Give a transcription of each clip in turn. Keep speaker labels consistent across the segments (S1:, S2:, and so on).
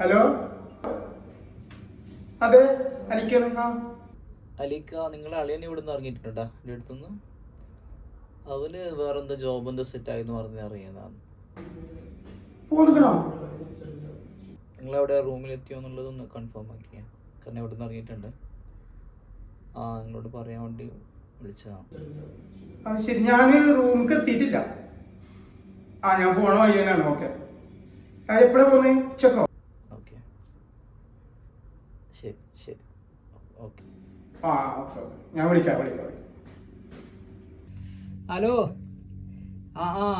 S1: Hello? അതെ അലിക്കാണ് ആ
S2: അലിക്ക നിങ്ങളെ അളിയൻ ഇവിടെ നിന്ന് ഇറങ്ങിയിട്ടുണ്ടാ? എന്റെ അടുത്തുനിന്ന് അവന് വേറെന്താ ജോബ് എന്താ സെറ്റ് ആയെന്ന് പറഞ്ഞ്
S1: പോന്നിക്കണോ?
S2: നിങ്ങൾ അവിടെ റൂമിൽ എത്തിയോ എന്നുള്ളതൊന്ന് കൺഫേം ആക്കിയ കാരണം ഇവിടെ നിന്ന് ഇറങ്ങിയിട്ടുണ്ട്. ആ നിങ്ങളോട് പറയാൻ വേണ്ടി വിളിച്ചതാണ്.
S1: ആ ശരി. ഞാൻ റൂമിക്ക് എത്തിയിട്ടില്ല. ആ ഞാൻ പോണ വഴി തന്നെയാണ് ഓക്കെ എപ്പോഴാ പോന്നെ? ഉച്ചക്കോ?
S2: ശരി ശരി. ഓക്കെ.
S1: ആ ഓക്കെ ഓക്കെ. ഞാൻ വിളിക്കാം വിളിക്കാം.
S3: ഹലോ? ആ ആ.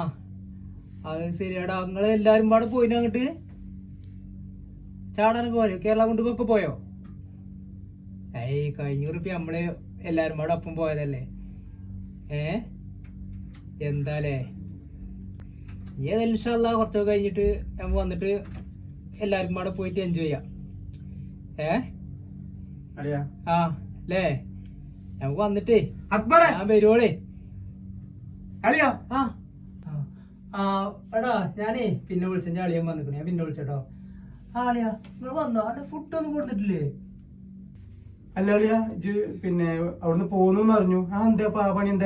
S3: അത് ശരിയാടാ. നിങ്ങൾ എല്ലാരും പാടെ പോയിന് അങ്ങോട്ട്? ചാടാനൊക്കെ പോയോ? കേരള കൊണ്ടുകൊക്കെ പോയോ? ഏയ് കഴിഞ്ഞ കുറിപ്പ് നമ്മൾ എല്ലാരും പാടെ ഒപ്പം പോയതല്ലേ? ഏ? എന്താലേ? നീ ഏതായാലും കുറച്ചൊക്കെ കഴിഞ്ഞിട്ട് നമ്മൾ വന്നിട്ട് എല്ലാരും പാടെ പോയിട്ട് എൻജോയ് ചെയ്യാം. ഏ? ആ അല്ലേ നമുക്ക് വന്നിട്ടേ.
S1: അക്ബറെ!
S3: ഞാൻ വരുവോളേ.
S1: അളിയാ
S3: ആ. ആ. ആ എടാ ഞാനേ പിന്നെ വിളിച്ച. ഞാൻ അളിയൻ വന്നിക്കണേ. ഞാൻ പിന്നെ വിളിച്ചട്ടോ. ആ അളിയാ നിങ്ങൾ വന്നോ? അല്ല ഫുഡ് ഒന്നും കൊടുത്തിട്ടില്ലേ?
S1: അല്ല അളിയാ ഇജ് പിന്നെ അവിടുന്ന് പോന്നു അറിഞ്ഞു. ആ എന്താ പണി എന്താ?